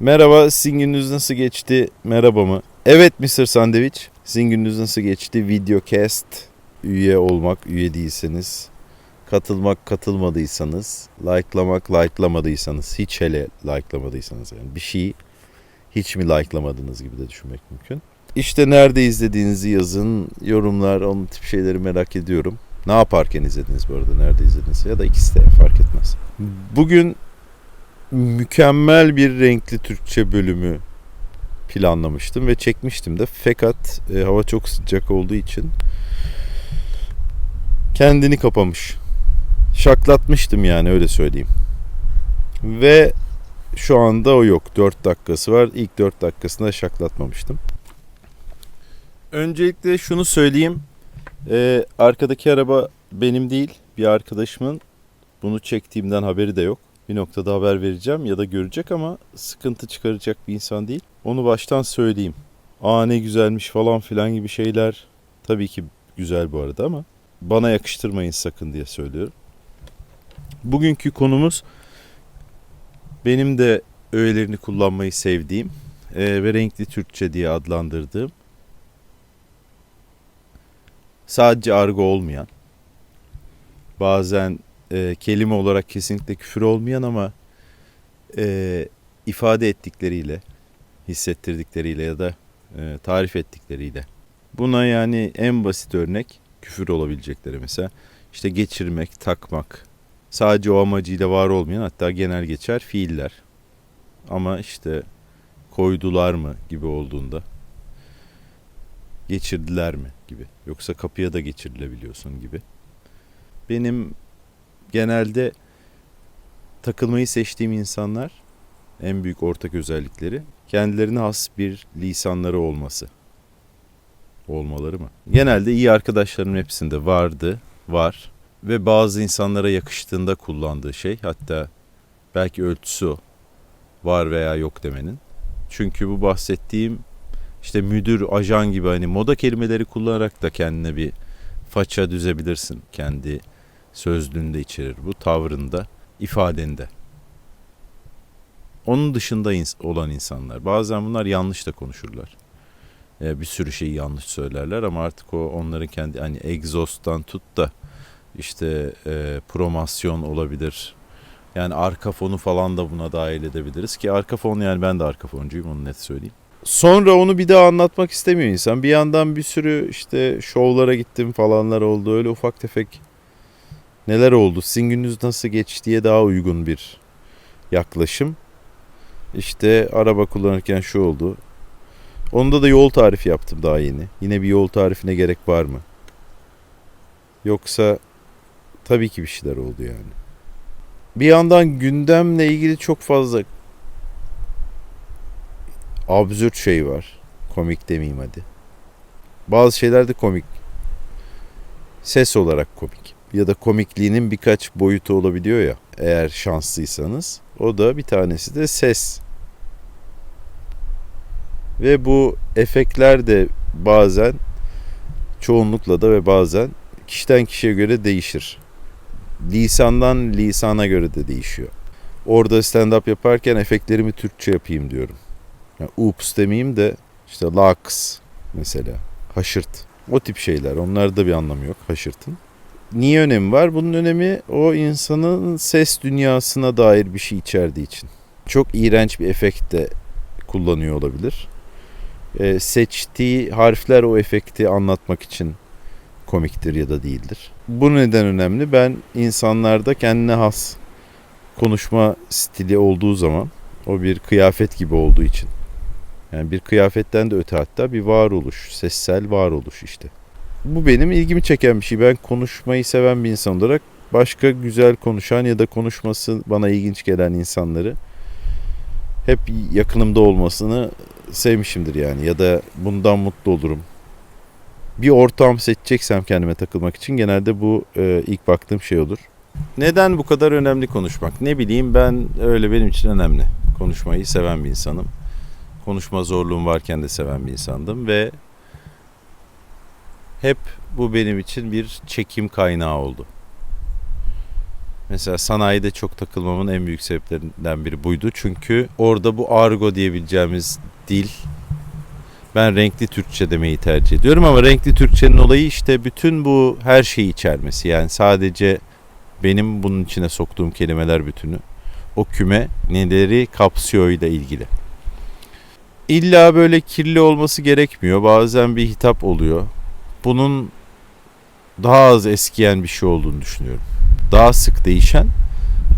Merhaba, sizin gününüz nasıl geçti? Merhaba mı? Evet Mr. Sandviç, sizin gününüz nasıl geçti? Videocast üye olmak, üye değilseniz, katılmak, katılmadıysanız, likelamak, likelamadıysanız, hiç hele likelamadıysanız yani bir şeyi hiç mi likelamadınız gibi de düşünmek mümkün. İşte nerede izlediğinizi yazın, yorumlar, onun tip şeyleri merak ediyorum. Ne yaparken izlediniz bu arada, nerede izlediniz ya da ikisi de fark etmez. Bugün mükemmel bir renkli Türkçe bölümü planlamıştım ve çekmiştim de. Fakat e, hava çok sıcak olduğu için kendini kapamış. Şaklatmıştım yani öyle söyleyeyim. Ve şu anda o yok. 4 dakikası var. İlk 4 dakikasında şaklatmamıştım. Öncelikle şunu söyleyeyim. Ee, arkadaki araba benim değil. Bir arkadaşımın. Bunu çektiğimden haberi de yok. Bir noktada haber vereceğim ya da görecek ama sıkıntı çıkaracak bir insan değil. Onu baştan söyleyeyim. Aa ne güzelmiş falan filan gibi şeyler tabii ki güzel bu arada ama bana yakıştırmayın sakın diye söylüyorum. Bugünkü konumuz benim de öğelerini kullanmayı sevdiğim e, ve renkli Türkçe diye adlandırdığım sadece argo olmayan bazen e, kelime olarak kesinlikle küfür olmayan ama e, ifade ettikleriyle, hissettirdikleriyle ya da e, tarif ettikleriyle. Buna yani en basit örnek küfür olabilecekleri mesela işte geçirmek, takmak. Sadece o amacıyla var olmayan hatta genel geçer fiiller. Ama işte koydular mı gibi olduğunda geçirdiler mi gibi. Yoksa kapıya da geçirilebiliyorsun gibi. Benim genelde takılmayı seçtiğim insanlar en büyük ortak özellikleri kendilerine has bir lisanları olması. Olmaları mı? Genelde iyi arkadaşlarımın hepsinde vardı, var ve bazı insanlara yakıştığında kullandığı şey hatta belki ölçüsü. Var veya yok demenin. Çünkü bu bahsettiğim işte müdür, ajan gibi hani moda kelimeleri kullanarak da kendine bir faça düzebilirsin kendi sözlüğünde içerir bu tavrında, ifadende. Onun dışında ins- olan insanlar. Bazen bunlar yanlış da konuşurlar. Ee, bir sürü şeyi yanlış söylerler ama artık o onların kendi hani egzosttan tut da işte e, promosyon olabilir. Yani arka fonu falan da buna dahil edebiliriz ki arka fon yani ben de arka foncuyum onu net söyleyeyim. Sonra onu bir daha anlatmak istemiyor insan. Bir yandan bir sürü işte şovlara gittim falanlar oldu. Öyle ufak tefek neler oldu, sizin gününüz nasıl geçtiye daha uygun bir yaklaşım. İşte araba kullanırken şu oldu. Onda da yol tarifi yaptım daha yeni. Yine bir yol tarifine gerek var mı? Yoksa tabii ki bir şeyler oldu yani. Bir yandan gündemle ilgili çok fazla absürt şey var. Komik demeyeyim hadi. Bazı şeyler de komik. Ses olarak komik ya da komikliğinin birkaç boyutu olabiliyor ya eğer şanslıysanız. O da bir tanesi de ses. Ve bu efektler de bazen çoğunlukla da ve bazen kişiden kişiye göre değişir. Lisandan lisana göre de değişiyor. Orada stand-up yaparken efektlerimi Türkçe yapayım diyorum. Yani ups demeyeyim de işte laks mesela haşırt. O tip şeyler. Onlarda bir anlamı yok haşırtın. Niye önemi var? Bunun önemi o insanın ses dünyasına dair bir şey içerdiği için. Çok iğrenç bir efekt de kullanıyor olabilir. Ee, seçtiği harfler o efekti anlatmak için komiktir ya da değildir. Bu neden önemli? Ben insanlarda kendine has konuşma stili olduğu zaman o bir kıyafet gibi olduğu için. Yani bir kıyafetten de öte hatta bir varoluş, sessel varoluş işte bu benim ilgimi çeken bir şey. Ben konuşmayı seven bir insan olarak başka güzel konuşan ya da konuşması bana ilginç gelen insanları hep yakınımda olmasını sevmişimdir yani ya da bundan mutlu olurum. Bir ortam seçeceksem kendime takılmak için genelde bu e, ilk baktığım şey olur. Neden bu kadar önemli konuşmak? Ne bileyim ben öyle benim için önemli. Konuşmayı seven bir insanım. Konuşma zorluğum varken de seven bir insandım ve hep bu benim için bir çekim kaynağı oldu. Mesela sanayide çok takılmamın en büyük sebeplerinden biri buydu. Çünkü orada bu argo diyebileceğimiz dil ben renkli Türkçe demeyi tercih ediyorum ama renkli Türkçenin olayı işte bütün bu her şeyi içermesi. Yani sadece benim bunun içine soktuğum kelimeler bütünü o küme neleri kapsıyor ile ilgili. İlla böyle kirli olması gerekmiyor. Bazen bir hitap oluyor. Bunun daha az eskiyen bir şey olduğunu düşünüyorum. Daha sık değişen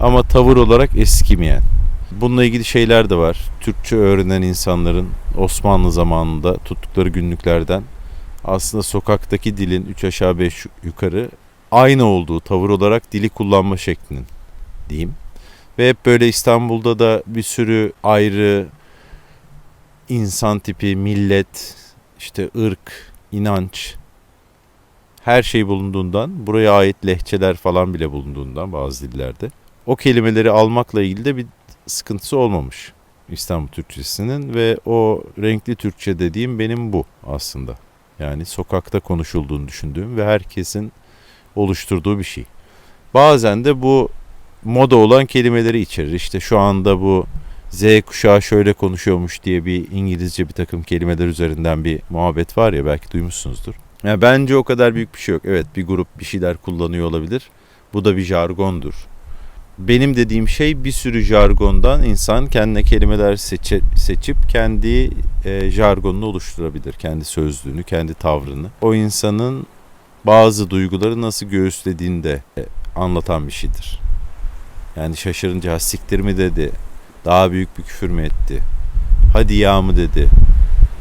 ama tavır olarak eskimeyen. Bununla ilgili şeyler de var. Türkçe öğrenen insanların Osmanlı zamanında tuttukları günlüklerden aslında sokaktaki dilin 3 aşağı 5 yukarı aynı olduğu tavır olarak dili kullanma şeklinin diyeyim. Ve hep böyle İstanbul'da da bir sürü ayrı insan tipi, millet, işte ırk, inanç her şey bulunduğundan, buraya ait lehçeler falan bile bulunduğundan bazı dillerde o kelimeleri almakla ilgili de bir sıkıntısı olmamış İstanbul Türkçesinin ve o renkli Türkçe dediğim benim bu aslında. Yani sokakta konuşulduğunu düşündüğüm ve herkesin oluşturduğu bir şey. Bazen de bu moda olan kelimeleri içerir. İşte şu anda bu Z kuşağı şöyle konuşuyormuş diye bir İngilizce bir takım kelimeler üzerinden bir muhabbet var ya belki duymuşsunuzdur. Yani bence o kadar büyük bir şey yok. Evet bir grup bir şeyler kullanıyor olabilir. Bu da bir jargondur. Benim dediğim şey bir sürü jargondan insan kendine kelimeler seçe, seçip kendi e, jargonunu oluşturabilir. Kendi sözlüğünü, kendi tavrını. O insanın bazı duyguları nasıl göğüslediğini de e, anlatan bir şeydir. Yani şaşırınca "Ha, siktir mi dedi, daha büyük bir küfür mü etti, hadi ya mı dedi,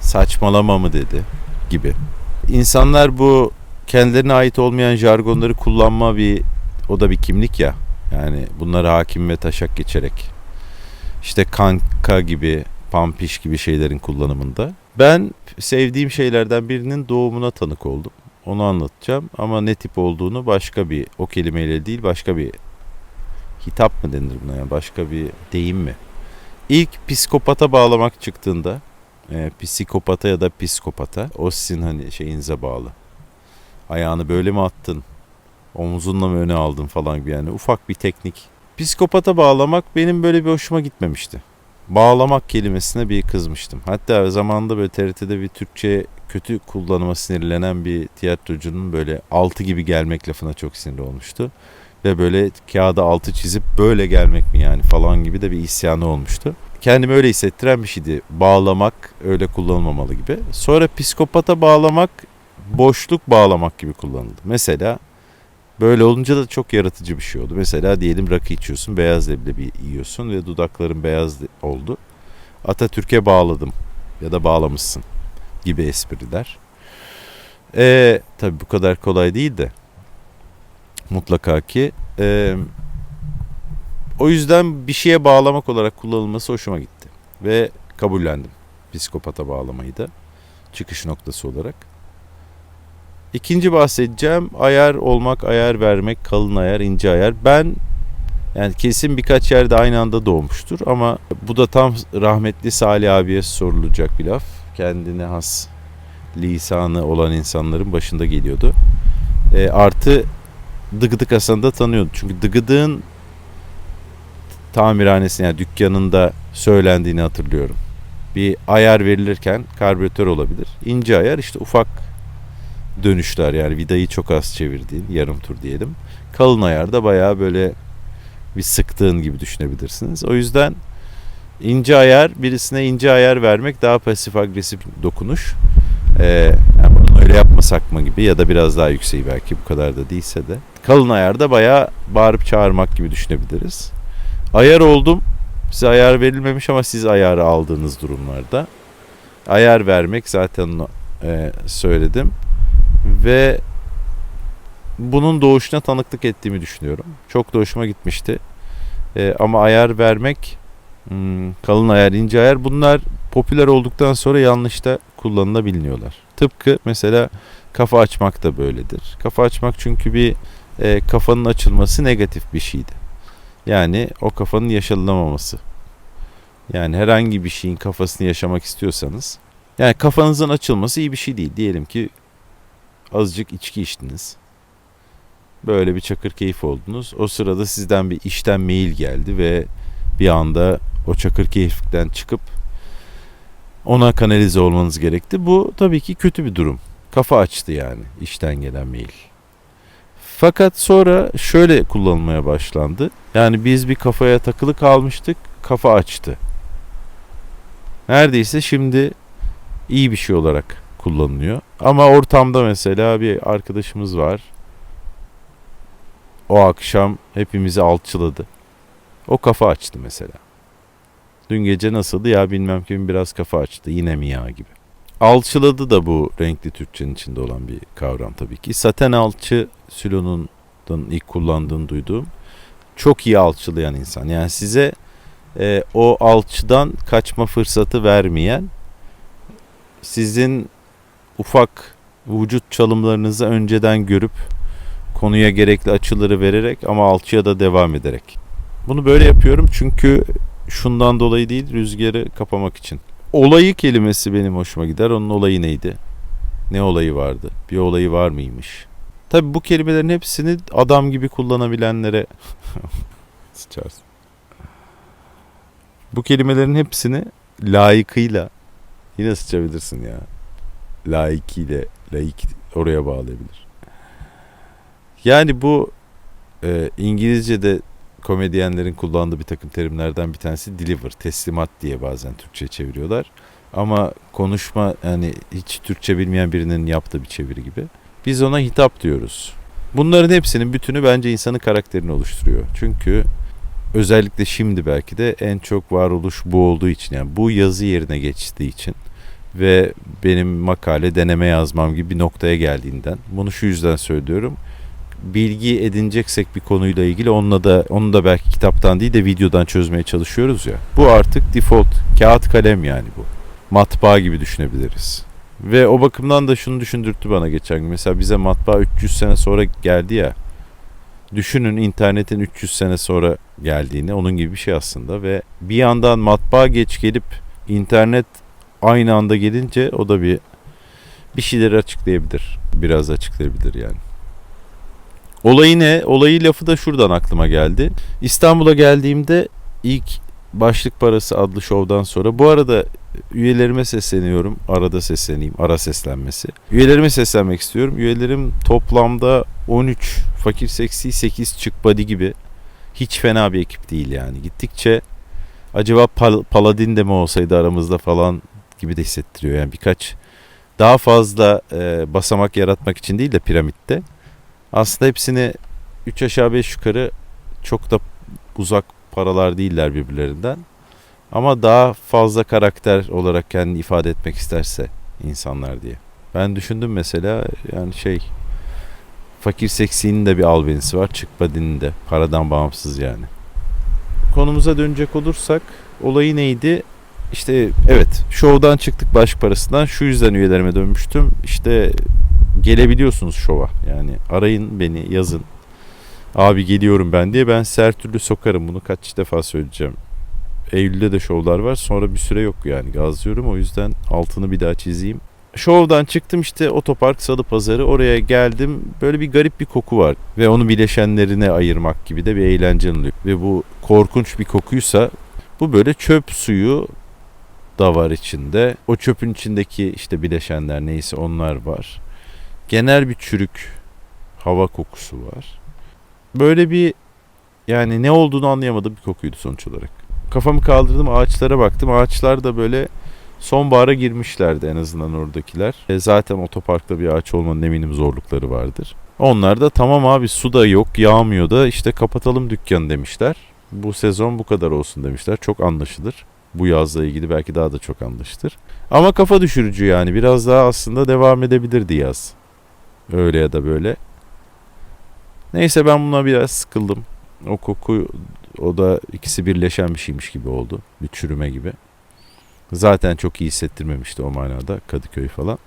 saçmalama mı dedi gibi. İnsanlar bu kendilerine ait olmayan jargonları kullanma bir o da bir kimlik ya. Yani bunlara hakim ve taşak geçerek. İşte kanka gibi, pampiş gibi şeylerin kullanımında. Ben sevdiğim şeylerden birinin doğumuna tanık oldum. Onu anlatacağım ama ne tip olduğunu başka bir o kelimeyle değil başka bir hitap mı denir buna yani başka bir deyim mi? İlk psikopata bağlamak çıktığında e, psikopata ya da psikopata o sizin hani şeyinize bağlı. Ayağını böyle mi attın? Omuzunla mı öne aldın falan gibi yani ufak bir teknik. Psikopata bağlamak benim böyle bir hoşuma gitmemişti. Bağlamak kelimesine bir kızmıştım. Hatta zamanında böyle TRT'de bir Türkçe kötü kullanıma sinirlenen bir tiyatrocunun böyle altı gibi gelmek lafına çok sinirli olmuştu. Ve böyle kağıda altı çizip böyle gelmek mi yani falan gibi de bir isyanı olmuştu. Kendimi öyle hissettiren bir şeydi. Bağlamak öyle kullanılmamalı gibi. Sonra psikopata bağlamak boşluk bağlamak gibi kullanıldı. Mesela Böyle olunca da çok yaratıcı bir şey oldu. Mesela diyelim rakı içiyorsun, beyaz leblebi yiyorsun ve dudakların beyaz oldu. Atatürk'e bağladım ya da bağlamışsın gibi espriler. E, tabii bu kadar kolay değil de mutlaka ki e, o yüzden bir şeye bağlamak olarak kullanılması hoşuma gitti ve kabullendim psikopata bağlamayı da çıkış noktası olarak. İkinci bahsedeceğim ayar olmak, ayar vermek, kalın ayar, ince ayar. Ben yani kesin birkaç yerde aynı anda doğmuştur ama bu da tam rahmetli Salih abiye sorulacak bir laf. Kendine has lisanı olan insanların başında geliyordu. E, artı Dıgıdık Hasan'ı da tanıyordu. Çünkü Dıgıdık'ın tamirhanesinde yani dükkanında söylendiğini hatırlıyorum. Bir ayar verilirken karbüratör olabilir. İnce ayar işte ufak dönüşler yani vidayı çok az çevirdiğin yarım tur diyelim. Kalın ayarda bayağı böyle bir sıktığın gibi düşünebilirsiniz. O yüzden ince ayar birisine ince ayar vermek daha pasif agresif dokunuş. Ee, yani bunu öyle yapmasak mı gibi ya da biraz daha yükseği belki bu kadar da değilse de. Kalın ayarda bayağı bağırıp çağırmak gibi düşünebiliriz. Ayar oldum. Size ayar verilmemiş ama siz ayarı aldığınız durumlarda. Ayar vermek zaten e, söyledim ve bunun doğuşuna tanıklık ettiğimi düşünüyorum. Çok da gitmişti. E, ama ayar vermek, hmm, kalın ayar, ince ayar bunlar popüler olduktan sonra yanlış da kullanılabiliyorlar. Tıpkı mesela kafa açmak da böyledir. Kafa açmak çünkü bir e, kafanın açılması negatif bir şeydi. Yani o kafanın yaşanılamaması. Yani herhangi bir şeyin kafasını yaşamak istiyorsanız yani kafanızın açılması iyi bir şey değil. Diyelim ki azıcık içki içtiniz. Böyle bir çakır keyif oldunuz. O sırada sizden bir işten mail geldi ve bir anda o çakır keyiften çıkıp ona kanalize olmanız gerekti. Bu tabii ki kötü bir durum. Kafa açtı yani işten gelen mail. Fakat sonra şöyle kullanılmaya başlandı. Yani biz bir kafaya takılı kalmıştık, kafa açtı. Neredeyse şimdi iyi bir şey olarak kullanılıyor. Ama ortamda mesela bir arkadaşımız var. O akşam hepimizi alçıladı. O kafa açtı mesela. Dün gece nasıldı ya bilmem kim biraz kafa açtı. Yine mi ya gibi. Alçıladı da bu renkli Türkçenin içinde olan bir kavram tabii ki. Saten alçı Sülo'nun ilk kullandığını duyduğum çok iyi alçılayan insan. Yani size e, o alçıdan kaçma fırsatı vermeyen sizin ufak vücut çalımlarınızı önceden görüp konuya gerekli açıları vererek ama alçıya da devam ederek. Bunu böyle yapıyorum çünkü şundan dolayı değil rüzgarı kapamak için. Olayı kelimesi benim hoşuma gider. Onun olayı neydi? Ne olayı vardı? Bir olayı var mıymış? Tabi bu kelimelerin hepsini adam gibi kullanabilenlere sıçarsın. Bu kelimelerin hepsini layıkıyla yine sıçabilirsin ya. Layıkıyla, layık oraya bağlayabilir. Yani bu e, İngilizce'de komedyenlerin kullandığı bir takım terimlerden bir tanesi deliver, teslimat diye bazen Türkçe çeviriyorlar. Ama konuşma yani hiç Türkçe bilmeyen birinin yaptığı bir çeviri gibi. Biz ona hitap diyoruz. Bunların hepsinin bütünü bence insanın karakterini oluşturuyor. Çünkü özellikle şimdi belki de en çok varoluş bu olduğu için yani bu yazı yerine geçtiği için ve benim makale deneme yazmam gibi bir noktaya geldiğinden bunu şu yüzden söylüyorum bilgi edineceksek bir konuyla ilgili onunla da onu da belki kitaptan değil de videodan çözmeye çalışıyoruz ya. Bu artık default kağıt kalem yani bu. Matbaa gibi düşünebiliriz. Ve o bakımdan da şunu düşündürttü bana geçen gün. Mesela bize matbaa 300 sene sonra geldi ya. Düşünün internetin 300 sene sonra geldiğini onun gibi bir şey aslında ve bir yandan matbaa geç gelip internet aynı anda gelince o da bir bir şeyleri açıklayabilir. Biraz açıklayabilir yani. Olayı ne? Olayı lafı da şuradan aklıma geldi. İstanbul'a geldiğimde ilk Başlık Parası adlı şovdan sonra bu arada üyelerime sesleniyorum. Arada sesleneyim. Ara seslenmesi. Üyelerime seslenmek istiyorum. Üyelerim toplamda 13 fakir seksi 8 çık body gibi hiç fena bir ekip değil yani. Gittikçe acaba Pal- Paladin de mi olsaydı aramızda falan gibi de hissettiriyor. Yani birkaç daha fazla e, basamak yaratmak için değil de piramitte aslında hepsini 3 aşağı 5 yukarı çok da uzak paralar değiller birbirlerinden. Ama daha fazla karakter olarak kendini ifade etmek isterse insanlar diye. Ben düşündüm mesela yani şey fakir seksinin de bir albenisi var. Çıkbadinin de paradan bağımsız yani. Konumuza dönecek olursak olayı neydi? İşte evet şovdan çıktık baş parasından şu yüzden üyelerime dönmüştüm. İşte gelebiliyorsunuz şova. Yani arayın beni yazın. Abi geliyorum ben diye ben size her türlü sokarım bunu kaç defa söyleyeceğim. Eylül'de de şovlar var sonra bir süre yok yani gazlıyorum o yüzden altını bir daha çizeyim. Şovdan çıktım işte otopark salı pazarı oraya geldim böyle bir garip bir koku var ve onu bileşenlerine ayırmak gibi de bir eğlence oluyor. Ve bu korkunç bir kokuysa bu böyle çöp suyu da var içinde. O çöpün içindeki işte bileşenler neyse onlar var genel bir çürük hava kokusu var. Böyle bir yani ne olduğunu anlayamadığım bir kokuydu sonuç olarak. Kafamı kaldırdım ağaçlara baktım. Ağaçlar da böyle sonbahara girmişlerdi en azından oradakiler. E zaten otoparkta bir ağaç olmanın eminim zorlukları vardır. Onlar da tamam abi su da yok yağmıyor da işte kapatalım dükkanı demişler. Bu sezon bu kadar olsun demişler. Çok anlaşılır. Bu yazla ilgili belki daha da çok anlaşılır. Ama kafa düşürücü yani biraz daha aslında devam edebilirdi yaz. Öyle ya da böyle. Neyse ben buna biraz sıkıldım. O koku o da ikisi birleşen bir şeymiş gibi oldu. Bir çürüme gibi. Zaten çok iyi hissettirmemişti o manada Kadıköy falan.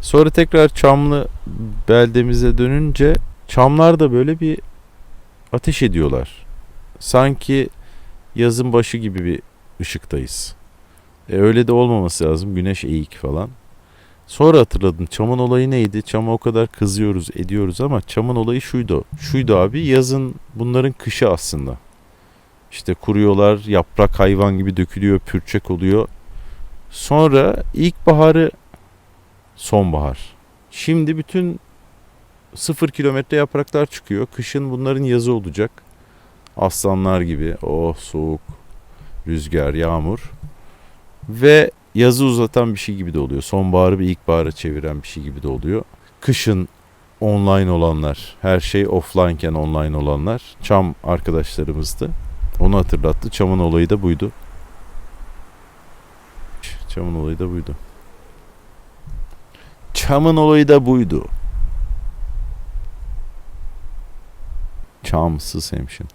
Sonra tekrar Çamlı beldemize dönünce Çamlar da böyle bir ateş ediyorlar. Sanki yazın başı gibi bir ışıktayız. E öyle de olmaması lazım. Güneş eğik falan. Sonra hatırladım. Çamın olayı neydi? Çama o kadar kızıyoruz, ediyoruz ama çamın olayı şuydu. Şuydu abi yazın bunların kışı aslında. İşte kuruyorlar, yaprak hayvan gibi dökülüyor, pürçek oluyor. Sonra ilkbaharı sonbahar. Şimdi bütün sıfır kilometre yapraklar çıkıyor. Kışın bunların yazı olacak. Aslanlar gibi. Oh soğuk, rüzgar, yağmur. Ve yazı uzatan bir şey gibi de oluyor. Sonbaharı bir ilkbahara çeviren bir şey gibi de oluyor. Kışın online olanlar, her şey offlineken online olanlar Çam arkadaşlarımızdı. Onu hatırlattı. Çam'ın olayı da buydu. Çam'ın olayı da buydu. Çam'ın olayı da buydu. Çamsız hemşin.